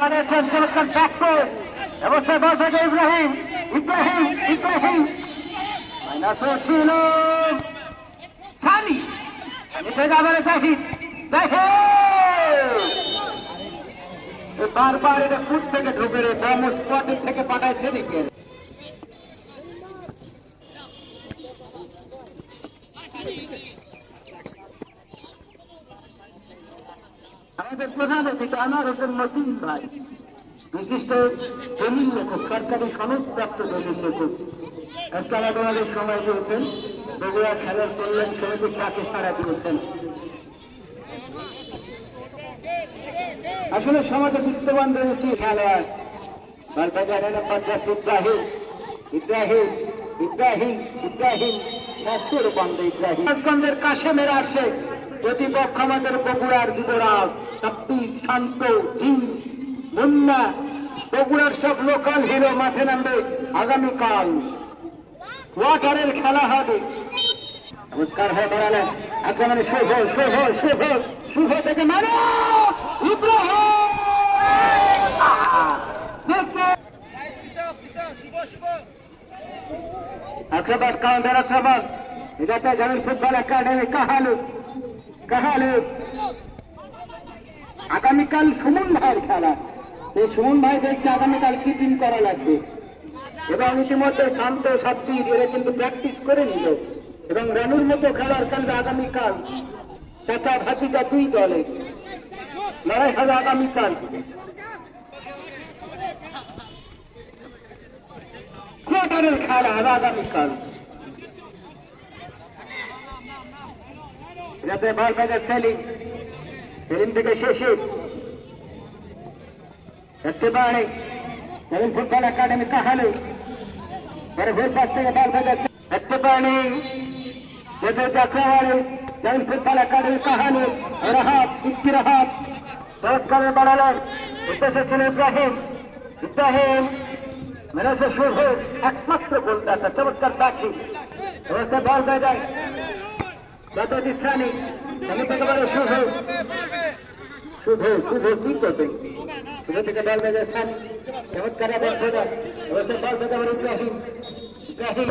বানিয়েছেন চমৎকার ডাক্তার অবস্থায় বল থেকে ইব্রাহিম ইব্রাহিম ইব্রাহিম মাইনাস ছিল সানি সানি থেকে আবার এ বারবার এটা ফুট থেকে ঢুকে রে ব্রাহ্ম স্পটের থেকে পাঠায় সেদিকে আমাদের প্রধান অতিথি আনার হোসেন মতিন ভাই, বিশিষ্ট জমিন লেখক, সরকারি সনদপ্রাপ্ত জমিন লেখক। আজকে আমাদের সময় দিয়েছেন বগুড়া খেলার কল্যাণ সমিতি তাকে সারা দিয়েছেন। আসলে সমাজে বিত্তবান রয়েছে আসে প্রতিপক্ষ আমাদের বগুড়ার শান্ত সব লোকাল হিরো মাঠে নামবে আগামীকাল। ওয়াটারের খেলা হবে। নমস্কার, হয়ে দাঁড়ালেন। আক্রমণে শুভ শুভ শুভ। শুভ থেকে মারো ইব্রাহিম! আক্রমণ, কাউন্টার আক্রমণ। এটাতে জামিন ফুটবল একাডেমি, কাহালু কাহালু। আগামীকাল সুমন ভাইয়ের খেলা। এই সুমন ভাই দেখছে আগামীকাল কি টিম করা লাগবে। এবং ইতিমধ্যে শান্ত শক্তি এরা কিন্তু প্র্যাকটিস করে নিল। এবং রানুর মতো খেলার খেলবে আগামীকাল। ভাতিকা দুই দলে। লড়াই হবে আগামীকাল কোয়ার্টারের খেলা হবে আগামীকাল যাতে বল বাজার সেলিম সেলিম থেকে শেষে। পারে সেলিম ফুটবল একাডেমি কাহালু। পরে ভোর পাশ থেকে বল বাজার দেখতে যেতে যাত্রাবাড়ি যেমন ফুটবল একাডেমি কাহালু রাহাত ইচ্ছি রাহাত পুরস্কারে বাড়ালেন উদ্দেশ্যে ছিল ইব্রাহিম। ইব্রাহিম মেরেছে শুভ একমাত্র গোলদাতা চমৎকার পাখি। অবস্থা বল হয়ে যায় যত স্থানে আমি থেকে বলো শুভ শুভ শুভ কি করবে? শুভ থেকে বল বেজে স্থান। চমৎকার বল খোঁজা অবস্থা বল বলো ইব্রাহিম। ইব্রাহিম